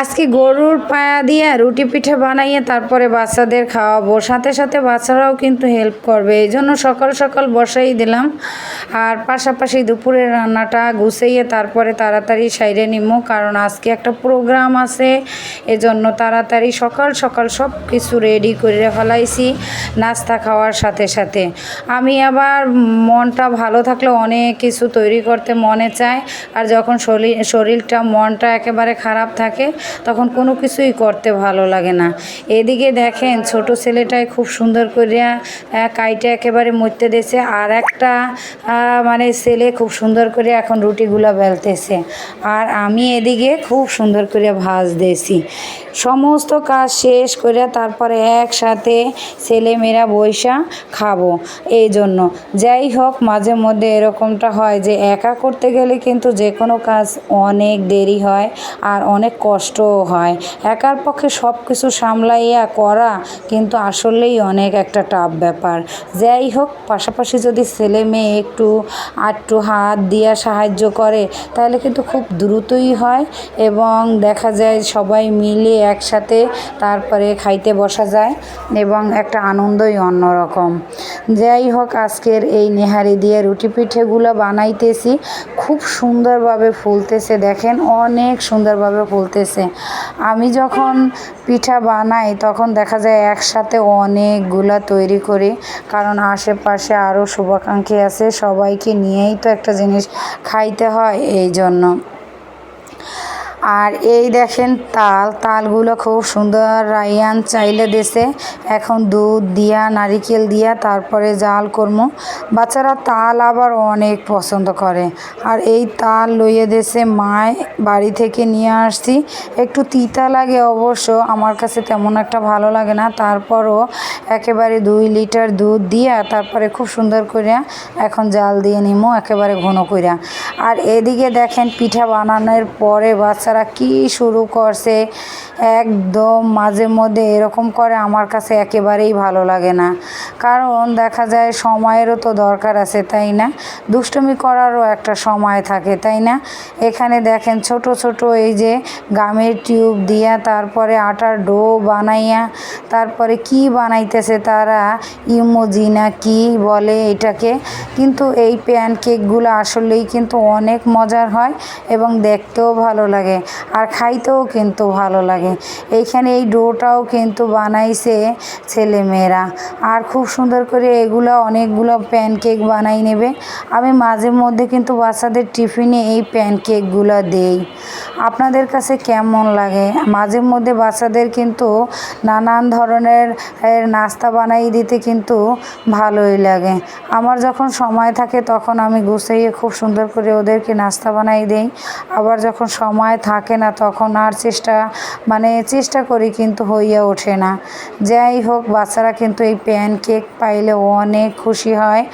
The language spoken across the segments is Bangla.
আজকে গরুর পায়া দিয়ে রুটি পিঠে বানাইয়ে তারপরে বাচ্চাদের খাওয়াবো। সাথে সাথে বাচ্চারাও কিন্তু হেল্প করবে। এই জন্য সকাল সকাল বসাই দিলাম। আর পাশাপাশি দুপুরের রান্নাটা গুছাইয়ে তারপরে তাড়াতাড়ি সাইরে নিমো। কারণ আজকে একটা প্রোগ্রাম আছে। এজন্য তাড়াতাড়ি সকাল সকাল সব কিছু রেডি করে ফেলাইছি নাস্তা খাওয়ার সাথে সাথে। আমি আবার মনটা ভালো থাকলে অনেক কিছু তৈরি করতে মনে চায়। আর যখন শরীর, শরীরটা, মনটা একেবারে খারাপ থাকে তখন কোনো কিছুই করতে ভালো লাগে না। এদিকে দেখেন ছোট ছেলেটাই খুব সুন্দর করিয়া কাইটা একেবারে মরতে দিয়েছে। আর একটা মানে ছেলে খুব সুন্দর করে এখন রুটিগুলো বেলতেছে। আর আমি এদিকে খুব সুন্দর করে ভাজ দিয়েছি। সমস্ত কাজ শেষ করে তারপরে একসাথে ছেলেমেয়েরা বৈশা খাব। এই জন্য। যাই হোক, মাঝে মধ্যে এরকমটা হয় যে একা করতে গেলে কিন্তু যে কোনো কাজ অনেক দেরি হয় আর অনেক কষ্টও হয়। একার পক্ষে সব কিছু সামলাইয়া করা কিন্তু আসলেই অনেক একটা টাফ ব্যাপার। যাই হোক, পাশাপাশি যদি ছেলে মেয়ে একটু আটটু হাত দিয়া সাহায্য করে, তাহলে কিন্তু খুব দ্রুতই হয় এবং দেখা যায় সবাই মিলে একসাথে তারপরে খাইতে বসা যায় এবং একটা আনন্দই অন্যরকম। যাই হোক, আজকের এই নেহারি দিয়ে রুটি পিঠেগুলো বানাইতেছি। খুব সুন্দরভাবে ফুলতেছে, দেখেন, অনেক সুন্দরভাবে ফুলতেছে। আমি যখন পিঠা বানাই, তখন দেখা যায় একসাথে অনেকগুলা তৈরি করি, কারণ আশেপাশে আরও শুভাকাঙ্ক্ষী আছে, সবাইকে নিয়েই তো একটা জিনিস খাইতে হয় এই জন্য আর এই দেখেন তাল, তালগুলো খুব সুন্দর। রাইয়ান চাইলে দেশে এখন দুধ দিয়া, নারিকেল দিয়া, তারপরে জাল করব বাচ্চারা তাল আবার অনেক পছন্দ করে। আর এই তাল লইয়ে দেশে মায় বাড়ি থেকে নিয়ে আসছি। একটু তিতা লাগে অবশ্য, আমার কাছে তেমন একটা ভালো লাগে না। তারপরও একেবারে দুই লিটার দুধ দিয়া, তারপরে খুব সুন্দর করিয়া এখন জাল দিয়ে নিমো, একেবারে ঘন করিয়া আর এদিকে দেখেন পিঠা বানানোর পরে বাচ্চারা কি শুরু করছে, একদম মাঝে মধ্যে এরকম করে আমার কাছে একেবারেই ভালো লাগে না। কারণ দেখা যায় সময়েরও তো দরকার আছে, তাই না? দুষ্টমি করারও একটা সময় থাকে, তাই না? এখানে দেখেন ছোট ছোট এই যে গামের টিউব দিয়া তারপরে আটার ডো বানাইয়া তারপরে কি বানাইতেছে তারা? ইমোজি না কি বলে এটাকে? কিন্তু এই প্যান কেকগুলো আসলেই কিন্তু অনেক মজার হয় এবং দেখতেও ভালো লাগে আর খাইতেও কিন্তু ভালো লাগে। এইখানে এই ডোটাও কিন্তু বানাইছে ছেলেমেয়েরা। আর খুব সুন্দর করে এগুলো অনেকগুলো প্যান কেক বানাই নেবে। আমি মাঝে মধ্যে কিন্তু বাচ্চাদের টিফিনে এই প্যান কেকগুলো দেই। আপনাদের কাছে কেমন লাগে? মাঝে মধ্যে বাচ্চাদের কিন্তু নানান ধরনের এর নাস্তা বানাই দিতে কিন্তু ভালোই লাগে। আমার যখন সময় থাকে তখন আমি গুছাইয়ে খুব সুন্দর করে ওদেরকে নাস্তা বানাই দেই। আবার যখন সময় থাকে না তখন আর চেষ্টা মানে চেষ্টা করি কিন্তু হইয়া ওঠে না। যাই হোক, বাচ্চারা কিন্তু এই প্যান কেক পাইলে অনেক খুশি হয়।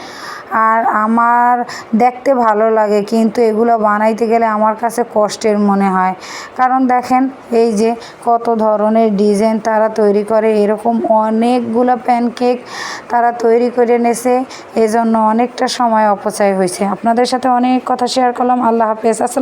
আর আমার দেখতে ভালো লাগে, কিন্তু এগুলো বানাইতে গেলে আমার কাছে কষ্টের মনে হয়। কারণ দেখেন, এই যে কত ধরনের ডিজাইন তারা তৈরি করে, এরকম অনেকগুলো প্যানকেক তারা তৈরি করে নেছে, এজন্য অনেকটা সময় অপচয় হয়েছে। আপনাদের সাথে অনেক কথা শেয়ার করলাম। আল্লাহ হাফেজ। আসসালাম